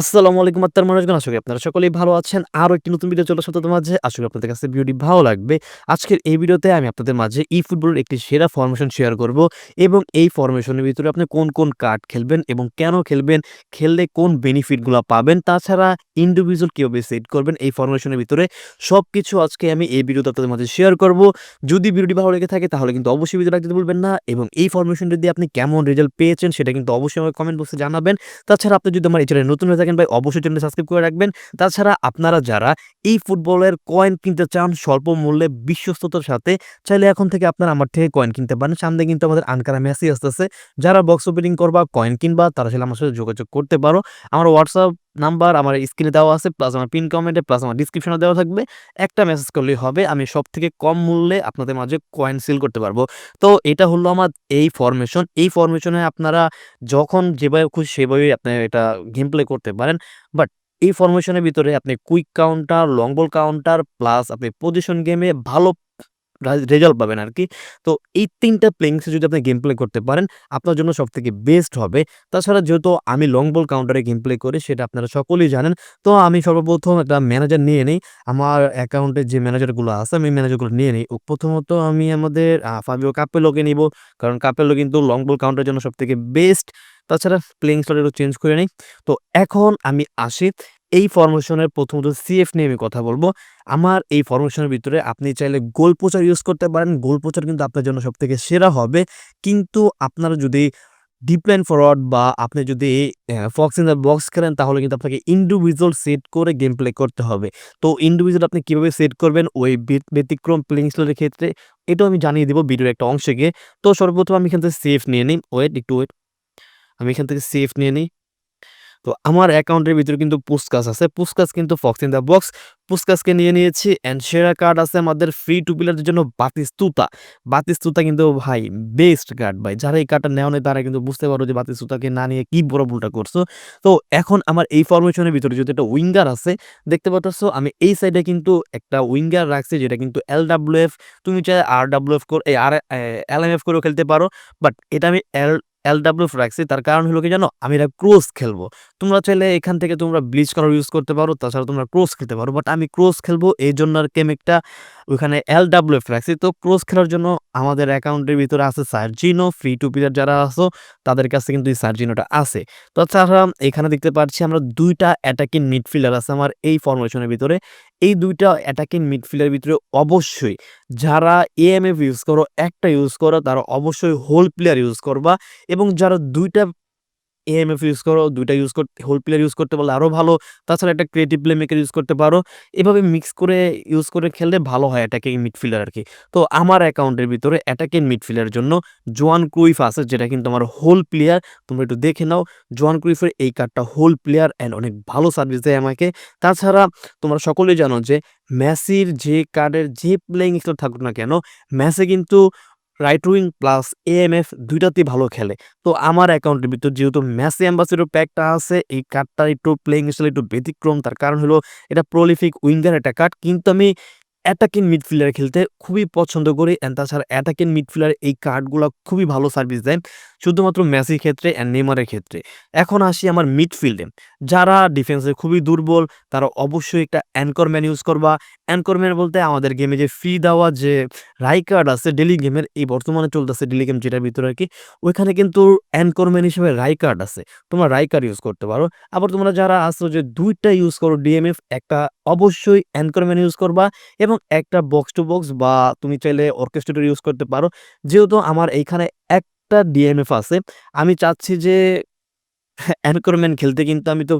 আসসালামু আলাইকুম আত্মার মানুষগণ, আশা আপনারা সকলেই ভালো আছেন। আরও একটি নতুন ভিডিও চলে আসছে মাঝে। করি আপনাদের কাছে ভিডিওটি ভালো লাগবে। আজকের এই ভিডিওতে আমি আপনাদের মাঝে ই ফুটবলের একটি সেরা ফরমেশন শেয়ার করব এবং এই ফরমেশনের ভিতরে আপনি কোন কোন কার্ড খেলবেন এবং কেন খেলবেন, খেললে কোন বেনিফিটগুলো পাবেন, তাছাড়া ইন্ডিভিজুয়াল কীভাবে সেট করবেন, এই ফরমেশনের ভিতরে সব কিছু আজকে আমি এই ভিডিওতে আপনাদের মাঝে শেয়ার করব। যদি ভিডিওটি ভালো লেগে থাকে তাহলে কিন্তু অবশ্যই ভিডিও রাখতে ভুলবেন না এবং এই ফরমেশনটি দিয়ে আপনি কেমন রেজাল্ট পেয়েছেন সেটা কিন্তু অবশ্যই আমাকে কমেন্ট বক্সে জানাবেন। তাছাড়া আপনি যদি আমার এই নতুন থাকেন ভাই, অবশ্যই চ্যানেল সাবস্ক্রাইব করে রাখবেন। তাছাড়া আপনারা যারা এই ফুটবলের কয়েন কিনতে চান স্বল্প মূল্যে বিশ্বস্ততার সাথে, চাইলে এখন থেকে আপনারা আমার থেকে কয়েন কিনতে পারেন। সামনে কিন্তু আমাদের আনকারা মেসি আসতেছে। যারা বক্স ওপেনিং করবা কয়েন কিনবা, তারা চাইলে আমার সাথে যোগাযোগ করতে পারো। আমার হোয়াটসঅ্যাপ নাম্বার আমার স্ক্রিনে দেওয়া আছে প্লাস আমার পিন কমেন্টে প্লাস আমার ডিসক্রিপশনে দেওয়া থাকবে। একটা মেসেজ করলেই হবে, আমি সব থেকে কম মূল্যে আপনাদের মাঝে কয়েন সেল করতে পারব। তো এটা হলো আমার এই ফরমেশন এই ফরমেশনে আপনারা যখন যেভাবে খুশি সেভাবেই আপনি এটা গেম প্লে করতে পারেন। বাট এই ফরমেশনের ভিতরে আপনি quick counter long ball counter plus আপনি পজিশন গেমে ভালো রেজাল্ট পাবেন আর কি তো এই তিনটা প্লেইংসে যদি আপনি গেম প্লে করতে পারেন, আপনার জন্য সব থেকে বেস্ট হবে। তাছাড়া যেহেতু আমি লং বল কাউন্টারে গেম প্লে করি, সেটা আপনারা সকলেই জানেন। তো আমি সর্বপ্রথম একটা ম্যানেজার নিয়ে নিই। আমার অ্যাকাউন্টে যে ম্যানেজারগুলো আছে, আমি ম্যানেজারগুলো নিয়ে নিই। প্রথমত আমি আমাদের ফাবিও কাপেলোকে নিব। কারণ কাপেলো কিন্তু লং বল কাউন্টারের জন্য সব থেকে বেস্ট তাছাড়া প্লেইং স্টাইল চেঞ্জ করে নিই। তো এখন আমি আসি। এই ফরমেশনের প্রথমত সিএফ নিয়ে আমি কথা বলব। আমার এই ফরমেশনের ভিতরে আপনি চাইলে গোল পোচার ইউজ করতে পারেন। গোল পোচার কিন্তু আপনার জন্য সব থেকে সেরা হবে। কিন্তু আপনারা যদি ডিপ্লাইন ফরওয়ার্ড বা আপনি যদি ফক্স ইন দ্য বক্স খেলেন, তাহলে কিন্তু আপনাকে ইন্ডিভিজুয়াল সেট করে গেম প্লে করতে হবে। তো ইন্ডিভিজুয়াল আপনি কীভাবে সেট করবেন? ওই ব্যতিক্রম প্লেইং স্টাইলের ক্ষেত্রে এটাও আমি জানিয়ে দেবো ভিডিওর একটা অংশে গিয়ে। তো সর্বপ্রথম আমি এখান থেকে সেফ নিয়ে নিই। ওয়েট একটু ওয়েট আমি এখান থেকে সেফ নিয়ে নিই। তো আমার অ্যাকাউন্টের ভিতরে কিন্তু পুসকাস আছে। পুসকাস কিন্তু ফক্স ইন দ্য বক্স পুসকাসকে নিয়ে নিয়েছি অ্যান্ড সেরা কার্ড আছে আমাদের ফ্রি টু প্লেয়ারদের জন্য বাতিস্তুতা বাতিস্তুতা কিন্তু ভাই বেস্ট কার্ড ভাই। যারা এই কার্ডটা নেওয়া নেই তারা কিন্তু বুঝতে পারো যে বাতিস্তুতাকে না নিয়ে কি বড় ভুলটা করছ। তো এখন আমার এই ফরমেশনের ভিতরে যদি একটা উইঙ্গার আছে, দেখতে পাচ্ছ আমি এই সাইডে কিন্তু একটা উইঙ্গার রাখছি যেটা কিন্তু এল ডাব্লিউ এফ তুমি চাই আর ডাব্লিউ এফ করে আর এল এম এফ করেও খেলতে পারো। বাট এটা আমি এল এলডাব্লিউ রাখছি তার কারণ হলো কি জানো? আমি এটা ক্রোস খেলব। তোমরা চাইলে এখান থেকে তোমরা ব্লিচ কালার ইউজ করতে পারো, তাছাড়া তোমরা ক্রোস খেলতে পারো বাট আমি ক্রোস খেলব, এই জন্য আর কেমিকটা ওইখানে এল ডাব্লিউ এফ রাখছি। তো ক্রোস খেলার জন্য আমাদের অ্যাকাউন্টের ভিতরে আছে সার্জিনো, ফ্রি টু প্লেয়ার যারা আছো, তাদের কাছে কিন্তু এই সার্জিনোটা আছে। তাছাড়া এখানে দেখতে পাচ্ছি আমরা দুইটা অ্যাটাকিং মিডফিল্ডার আছে আমার এই ফরমেশনের ভিতরে। এই দুইটা অ্যাটাকিং মিডফিল্ডের ভিতরে অবশ্যই যারা এএমএফ ইউজ করো, একটা ইউজ করো, তারা অবশ্যই হোল প্লেয়ার ইউজ করবা এবং যারা দুইটা এএমএফ ইউজ করো, দুইটা ইউজ করতে হোল প্লেয়ার ইউজ করতে পারলে আরও ভালো। তাছাড়া একটা ক্রিয়েটিভ প্লে মেকার ইউজ করতে পারো। এভাবে মিক্স করে ইউজ করে খেললে ভালো হয় অ্যাটাকিং মিডফিল্ডার আর কি তো আমার অ্যাকাউন্টের ভিতরে অ্যাটাকিং মিডফিল্ডারের জন্য জোয়ান ক্রুইফ আছে, যেটা কিন্তু আমার হোল প্লেয়ার তোমরা একটু দেখে নাও জোয়ান ক্রুইফের এই কার্ডটা হোল প্লেয়ার অ্যান্ড অনেক ভালো সার্ভিস দেয় আমাকে। তাছাড়া তোমরা সকলেই জানো যে ম্যাসির যে কার্ডের যে প্লেয়িং স্টাইল থাকুক না কেন ম্যাসে কিন্তু right wing plus A M F দুইটাতেই ভালো খেলে। তো আমার অ্যাকাউন্টের ভিতর যেহেতু ম্যাসি অ্যাম্বাসিডর প্যাকটা আছে, এই কার্ডটা একটু প্লেইং স্টাইল একটু ব্যতিক্রম, তার কারণ হলো এটা প্রলিফিক উইঙ্গার একটা কার্ড কিন্তু আমি অ্যাটাকিং মিডফিল্ডার খেলতে খুবই পছন্দ করি। অ্যান্ড তাছাড়া অ্যাটাকিং মিডফিল্ডার এই কার্ডগুলো খুবই ভালো সার্ভিস দেয়। শুধুমাত্র মেসির ক্ষেত্রে অ্যান্ড নেমারের ক্ষেত্রে। এখন আসি আমার মিডফিল্ডে যারা ডিফেন্সে খুবই দুর্বল, তারা অবশ্যই একটা অ্যানকরম্যান ইউজ করবা। অ্যানকরম্যান বলতে আমাদের গেমে যে ফ্রি দেওয়া যে রাই কার্ড আছে ডেলি গেমের এই বর্তমানে চলতেছে ডেলি গেম যেটার ভিতরে আর কি ওইখানে কিন্তু অ্যানকরম্যান হিসেবে রাই কার্ড আছে। তোমরা রাই কার্ড ইউজ করতে পারো। আবার তোমরা যারা আসো যে দুইটা ইউজ করো ডিএমএফ একটা অবশ্যই অ্যানকরম্যান ইউজ করবা এবং একটা বক্স টু বক্স বা তুমি চাইলে অর্কেস্ট্রেটর ইউজ করতে পারো। যেহেতু আমার এইখানে একটা ডিএমএফ আছে। আমি চাচ্ছি যে অ্যানকরম্যান খেলতে কিন্তু আমি তো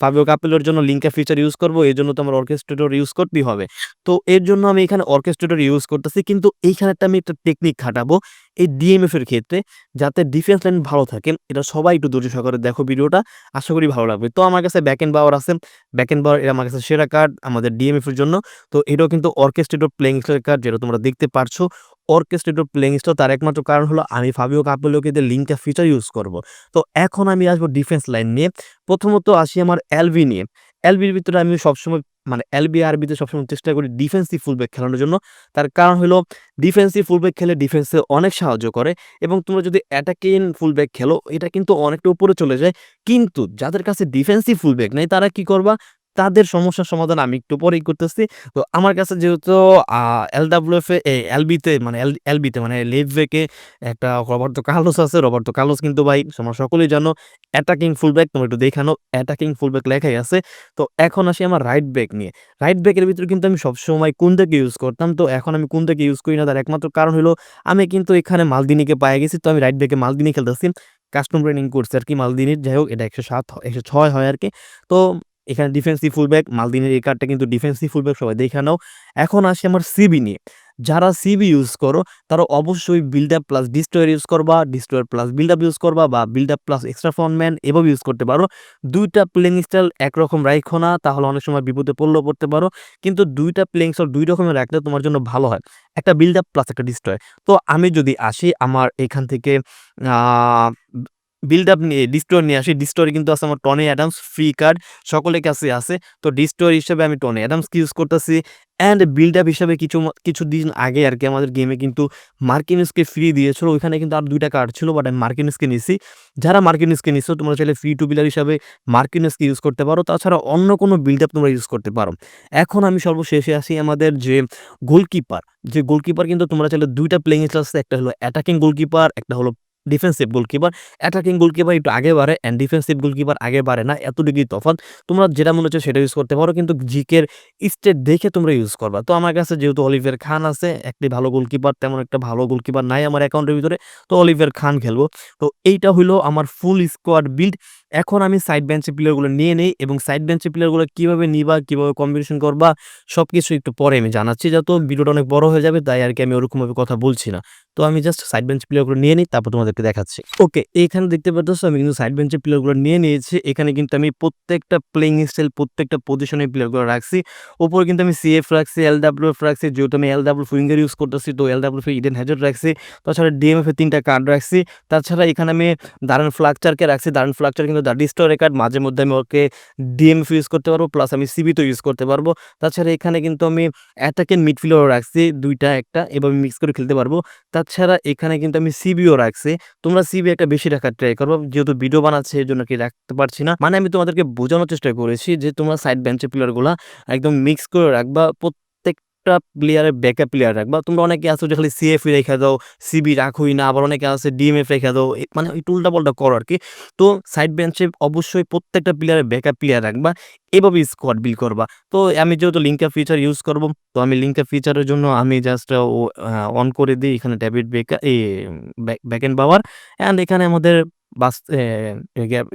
ফাবিও কাপেলের জন্য লিঙ্কা ফিচার ইউজ করব, এই জন্য তো আমার অর্কেস্ট্রেটর ইউজ করতেই হবে। তো এর জন্য আমি এখানে অর্কেস্ট্রেটর ইউজ করতেছি, কিন্তু এইখানে একটা আমি একটা টেকনিক খাটাবো, এই ডিএমএফ এর ক্ষেত্রে, যাতে ডিফেন্স লাইন ভালো থাকে। এটা সবাই একটু ধৈর্য সহকারে দেখো ভিডিওটা, আশা করি ভালো লাগবে। তো আমার কাছে ব্যাক এন্ড পাওয়ার আছে ব্যাক এন্ড পাওয়ার এটা আমার কাছে সেরা কার্ড আমাদের ডিএমএফ এর জন্য। তো এটাও কিন্তু অর্কেস্ট্রেটর প্লেইং কার্ড যেটা তোমরা দেখতে পারছ অর্কেস্ট্রেটর প্লেইং স্টাইল তার একমাত্র কারণ হলো আমি ফাবিও কাপেলোকে লিঙ্কটা ফিচার ইউজ করব। তো এখন আমি আসব ডিফেন্স লাইন নিয়ে। প্রথমত আসি আমার এলভি নিয়ে। এলবির ভিতরে আমি সবসময় মানে এলবি আরবিতে সবসময় চেষ্টা করি ডিফেন্সিভ ফুলব্যাক খেলানোর জন্য। তার কারণ হলো ডিফেন্সিভ ফুলব্যাক খেলে ডিফেন্সে অনেক সাহায্য করে এবং তোমরা যদি অ্যাটাকিং ফুলব্যাক খেলো, এটা কিন্তু অনেকটা উপরে চলে যায়। কিন্তু যাদের কাছে ডিফেন্সিভ ফুলব্যাক নেই, তারা কি করবা? তাদের সমস্যার সমাধান আমি একটু পরেই করতেছি। তো আমার কাছে যেহেতু এল এলডাব্লিউএফ এ এলবিতে মানে এল এলবিতে মানে ব্যাকে একটা রবার্তো কার্লোস আছে। রবার্তো কার্লোস কিন্তু ভাই, তোমরা সকলেই জানো অ্যাটাকিং ফুলব্যাক তোমরা একটু দেখানো অ্যাটাকিং ফুলব্যাক লেখাই আছে। তো এখন আসি আমার রাইট ব্যাক নিয়ে। রাইট ব্যাকের ভিতরে কিন্তু আমি সবসময় কুন্দাকে ইউজ করতাম। তো এখন আমি কুন্দাকে ইউজ করি না। তার একমাত্র কারণ হলো, আমি কিন্তু এখানে মালদিনিকে পায়ে গেছি। তো আমি রাইট ব্যাকে মালদিনি খেলতেছি। কাস্টম ট্রেনিং করছি আর কি মালদিনির। যাই হোক, এটা একশো সাত, একশো ছয় হয় আর কি। তো এখানে ডিফেন্সিভ ফুলব্যাক মালদিনের এই কার্ডটা কিন্তু ডিফেন্সিভ ফুলব্যাক সবাই দেখে নাও। এখন আসি আমার সিবি নিয়ে। যারা সিবি ইউজ করো, তারা অবশ্যই build up plus destroyer use করবা destroyer plus build up use করবা বা build up plus extra frontman এভাবে ইউজ করতে পারো। দুইটা প্লেইং স্টাইল একরকম রাখো না, তাহলে অনেক সময় বিপদে পড়লেও পড়তে পারো। কিন্তু দুইটা প্লেইং স্টাইল দুই রকমের রাখলে তোমার জন্য ভালো হয়। একটা বিল্ড আপ প্লাস একটা ডিস্ট্রয় তো আমি যদি আসি আমার এখান থেকে বিল্ড আপ নিয়ে ডিস্টোর নিয়ে আসি। ডিস্টোরে কিন্তু আছে আমার টনি অ্যাডামস ফ্রি কার্ড সকলের কাছে আছে। তো ডিস্টোর হিসেবে আমি টনি অ্যাডামসকে ইউজ করতেছি? অ্যান্ড বিল্ড আপ হিসাবে কিছু কিছু দিন আগে আর কি আমাদের গেমে কিন্তু মার্কিনিসকে ফ্রি দিয়েছিল। ওইখানে কিন্তু আর দুইটা কার্ড ছিল বাট আমি মার্কিনিসকে নিছি। যারা মার্কিনিসকে নিছো, তোমরা চাইলে ফ্রি টু বিলার হিসাবে মার্কিনিসকে ইউজ করতে পারো। তাছাড়া অন্য কোনো বিল্ড আপ তোমরা ইউজ করতে পারো। এখন আমি সর্বশেষে আসি আমাদের যে গোলকিপার যে গোলকিপার কিন্তু তোমরা চাইলে দুইটা প্লেইং স্টাইল আছে। একটা হলো অ্যাটাকিং গোলকিপার একটা হলো ডিফেন্সিভ গোলকিপার অ্যাটাকিং গোলকিপার একটু আগে বাড়ে অ্যান্ড ডিফেন্সিভ গোলকিপার আগে বাড়ে না এত ডিগ্রি তফাৎ। তোমরা যেটা মনে হচ্ছে সেটা ইউজ করতে পারো, কিন্তু জিকের স্টেট দেখে তোমরা ইউজ করবা। তো আমার কাছে যেহেতু অলিভের খান আছে, একটি ভালো গোলকিপার তেমন একটা ভালো গোলকিপার নাই আমার অ্যাকাউন্টের ভিতরে, তো অলিভের খান খেলব। তো এইটা হইল আমার ফুল স্কোয়াড বিল্ড এখন আমি সাইড বেঞ্চের প্লেয়ারগুলো নিয়ে নেই এবং সাইড বেঞ্চের প্লেয়ারগুলো কীভাবে নিবা, কীভাবে কম্বিনেশন করবা সব কিছু একটু পরে আমি জানাচ্ছি যত ভিডিওটা অনেক বড় হয়ে যাবে, তাই আর কি আমি ওরকমভাবে কথা বলছি না। তো আমি জাস্ট সাইড বেঞ্চ প্লেয়ারগুলো নিয়ে নিই, তারপর তোমাদেরকে দেখাচ্ছি। ওকে এখানে দেখতে পাচ্ছ আমি কিন্তু সাইড বেঞ্চের প্লেয়ারগুলো নিয়ে নিয়েছি, এখানে কিন্তু আমি প্রত্যেকটা প্লেইং স্টাইল প্রত্যেকটা পজিশনের প্লেয়ারগুলো রাখছি। ওপরে কিন্তু আমি সিএফ রাখছি এল ডাব্লিউ এফ রাখছি, যেহেতু আমি এল ডাব্লিউ ফিঙ্গার ইউজ করতেছি, তো এল ডাব্লিউ ইডেন হ্যাজার রাখছি। তাছাড়া ডিএমএফ এর তিনটা কার্ড রাখছি। তাছাড়া এখানে আমি দারুণ ফ্লাকচারকে রাখছি দারুণ ফ্লাকচার কিন্তু দ্য ডিস্টোর কার্ড মাঝে মধ্যে আমি ওকে ডিএমএফ ইউজ করতে পারব প্লাস আমি সিবিতেও ইউজ করতে পারব। তাছাড়া এখানে কিন্তু আমি অ্যাটাকে মিডফিল্ডও রাখছি, দুইটা, একটা, এভাবে মিক্স করে খেলতে পারব। তাছাড়া এখানে কিন্তু আমি সিবিও রাখছি। তোমরা সিবি একটা বেশি রাখার ট্রাই করব, যেহেতু ভিডিও বানাচ্ছে এই জন্য কি রাখতে পারছি না। মানে আমি তোমাদেরকে বোঝানোর চেষ্টা করেছি যে তোমরা সাইড বেঞ্চের প্লেয়ারগুলো একদম মিক্স করে রাখবা। প্রত্যেকটা প্লেয়ারের ব্যাকআপ প্লেয়ার রাখবা তোমরা অনেকে আছো যে খালি সিএফ রেখে দাও সিবি রাখোই না, আবার অনেকে আছে ডিএমএফ রেখে দাও মানে ওই টুলটা বলটা করো আর কি তো সাইড বেঞ্চে অবশ্যই প্রত্যেকটা প্লেয়ারের ব্যাকআপ প্লেয়ার রাখবা এভাবে স্কোয়াড বিল করবা। তো আমি যেহেতু লিঙ্কা ফিচার ইউজ করব, তো আমি লিঙ্কা ফিচারের জন্য আমি জাস্ট অন করে দিই এখানে ডেবিট এই ব্যাক এন্ড পাওয়ার অ্যান্ড এখানে আমাদের বাস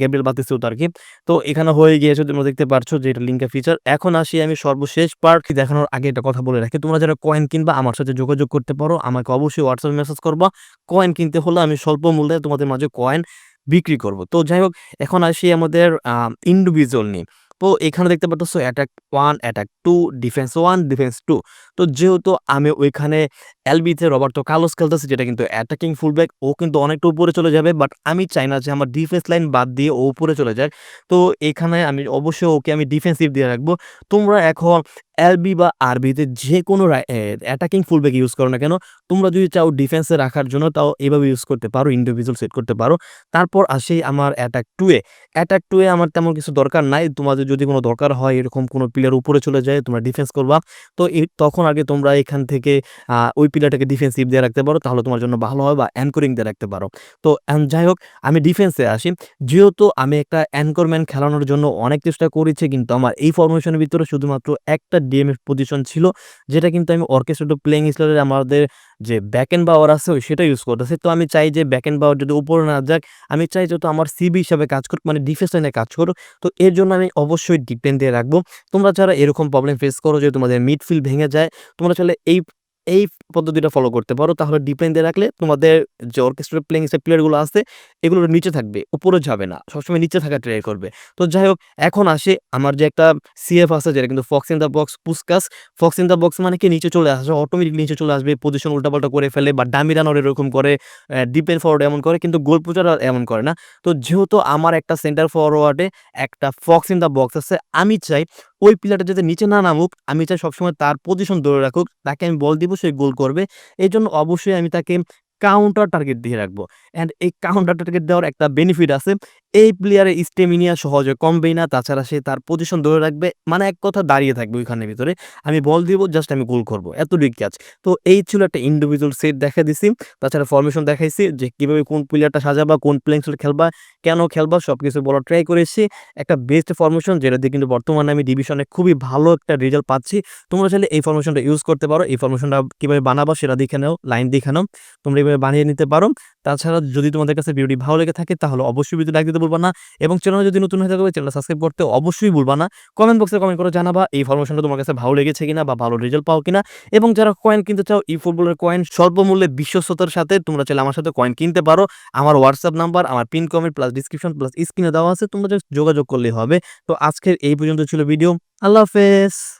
গ্যাব্রিয়েল বাতিস্তুত আর কি তো এখানে হয়ে গিয়েছে তোমরা দেখতে পারছ যে এটা লিঙ্কের ফিচার এখন আসি আমি সর্বশেষ পার্ট দেখানোর আগে একটা কথা বলে রাখি। তোমরা যারা কয়েন কিনবা, আমার সাথে যোগাযোগ করতে পারো। আমাকে অবশ্যই হোয়াটসঅ্যাপ মেসেজ করবা। কয়েন কিনতে হলে আমি স্বল্প মূল্যে তোমাদের মাঝে কয়েন বিক্রি করব। তো যাই হোক, এখন আসি আমাদের ইন্ডিভিজুয়াল নিয়ে। তো এখানে দেখতে পাচ্ছ attack one attack two defence one defence two তো যেহেতু আমি ওইখানে এলবিতে রবার্টো কালোস খেলতেছি, যেটা কিন্তু অ্যাটাকিং ফুলব্যাক ও কিন্তু অনেকটা উপরে চলে যাবে বাট আমি চাই না যে আমার ডিফেন্স লাইন বাদ দিয়ে ও উপরে চলে যায়। তো এখানে আমি অবশ্যই ওকে আমি ডিফেন্সিভ দিয়ে রাখব। তোমরা এখন এলবি বা আরবিতে যে কোনো অ্যাটাকিং ফুলব্যাক ইউজ করো না কেন। তোমরা যদি চাও ডিফেন্সে রাখার জন্য, তাও এভাবে ইউজ করতে পারো ইন্ডিভিজুয়াল সেট করতে পারো। তারপর আসি আমার অ্যাটাক টুয়ে অ্যাটাক টুয়ে আমার তেমন কিছু দরকার নাই। তোমাদের যদি কোনো দরকার হয়, এরকম কোনো প্লেয়ার উপরে চলে যায়, তোমরা ডিফেন্স করবা। তো তখন আগে তোমরা এখান থেকে ওই প্লেয়ারটাকে ডিফেন্সিভ দিয়ে রাখতে পারো, তাহলে তোমার জন্য ভালো হয় বা অ্যাঙ্করিং দিয়ে রাখতে পারো। তো যাই হোক, আমি ডিফেন্সে আসি। যেহেতু আমি একটা অ্যাঙ্করম্যান খেলানোর জন্য অনেক চেষ্টা করেছি, কিন্তু আমার এই ফরমেশনের ভিতরে শুধুমাত্র একটা ডিএমএফ পজিশন ছিল, যেটা কিন্তু আমি অর্কেস্ট্রেট প্লেইং স্টাইলের আমাদের যে ব্যাক এন্ড পাওয়ার আছে সেটা ইউজ করতেছে। তো আমি চাই যে ব্যাক এন্ড পাওয়ার যদি উপরে না যাক, আমি চাই যেহেতু আমার সিবি হিসাবে কাজ করুক মানে ডিফেন্স লাইনে কাজ করুক। তো এর জন্য আমি অবশ্যই ডিপেন্ড দিয়ে রাখব। তোমরা যারা এরকম প্রবলেম ফেস করো যে তোমাদের মিডফিল্ড ভেঙে যায়, তোমরা চাইলে এই এই পদ্ধতিটা ফলো করতে পারো, তাহলে ডিপেন্ড দিয়ে রাখলে তোমাদের যে অর্কেস্ট্রা প্লেইং স্টাইল প্লেয়ারগুলো আছে, এগুলো নিচে থাকবে, উপরে যাবে না, সবসময় নিচে থাকা ট্রাই করবে। তো যাই হোক, এখন আসে আমার যে একটা সিএফ আছে, যেটা কিন্তু fox in the box Puskas fox in the box মানে কি? নিচে চলে আসে অটোমেটিক নিচে চলে আসবে পজিশন উল্টাপাল্টা করে ফেলে বা ডামি রানার এরকম করে ডিপেন্ড ফরওয়ার্ড এমন করে, কিন্তু গোল পুজার এমন করে না। তো যেহেতু আমার একটা সেন্টার ফরওয়ার্ডে একটা ফক্স ইন দ্য বক্স আছে, আমি চাই ওই প্লেয়ারটা যাতে নিচে না নামুক, আমি চাই সবসময় তার পজিশন ধরে রাখুক, তাকে আমি বল দিব, সে গোল করবে। এই জন্য অবশ্যই আমি তাকে কাউন্টার টার্গেট দিয়ে রাখব। অ্যান্ড এই কাউন্টার টার্গেট দেওয়ার একটা বেনিফিট আছে। এই প্লেয়ারের স্টেমিনিয়া সহজে কমবেই না, তাছাড়া সে তার পজিশন ধরে রাখবে মানে এক কথা দাঁড়িয়ে থাকবে ওইখানের ভিতরে। আমি বল দিব জাস্ট আমি গোল করব এতটুকু ক্যাচ তো এই ছিল একটা ইন্ডিভিজুয়াল সেট দেখা দিছি, তাছাড়া ফরমেশন দেখাইছি যে কীভাবে কোন প্লেয়ারটা সাজাবা, কোন প্লেইং খেলবা, কেন খেলবা সব কিছু বলার ট্রাই করেছি। একটা বেস্ট ফরমেশন যেটা দিয়ে কিন্তু বর্তমানে আমি ডিভিশনে খুবই ভালো একটা রেজাল্ট পাচ্ছি। তোমরা চাইলে এই ফরমেশনটা ইউজ করতে পারো, এই ফরমেশনটা কীভাবে বানাবা সেটা দেখে নাও লাইন দেখে নাও, তোমরা এইভাবে বানিয়ে নিতে পারো। তাছাড়া যদি তোমাদের কাছে ভিডিওটি ভালো লেগে থাকে, তাহলে অবশ্যই ভিডিও লাইক দিতে বলবা না এবং চ্যানেল যদি নতুন হয়ে থাকবে চ্যানেল সাবস্ক্রাইব করতে অবশ্যই ভুলবা না। কমেন্ট বক্সে কমেন্ট করে জানাবা এই ফরমেশনটা তোমার কাছে ভালো লেগেছে কিনা বা ভালো রেজাল্ট পাও কিনা এবং যারা কয়েন কিনতে চাও ই ফুটবলের কয়েন স্বল্প মূল্যে বিশ্বস্ততার সাথে তোমরা চাইলে আমার সাথে কয়েন কিনতে পারো। আমার হোয়াটসঅ্যাপ নাম্বার আমার pin comment plus description plus স্ক্রিনে দেওয়া আছে, তোমরা যোগাযোগ করলেই হবে। তো আজকের এই পর্যন্ত ছিল ভিডিও আল্লাহ হাফেজ।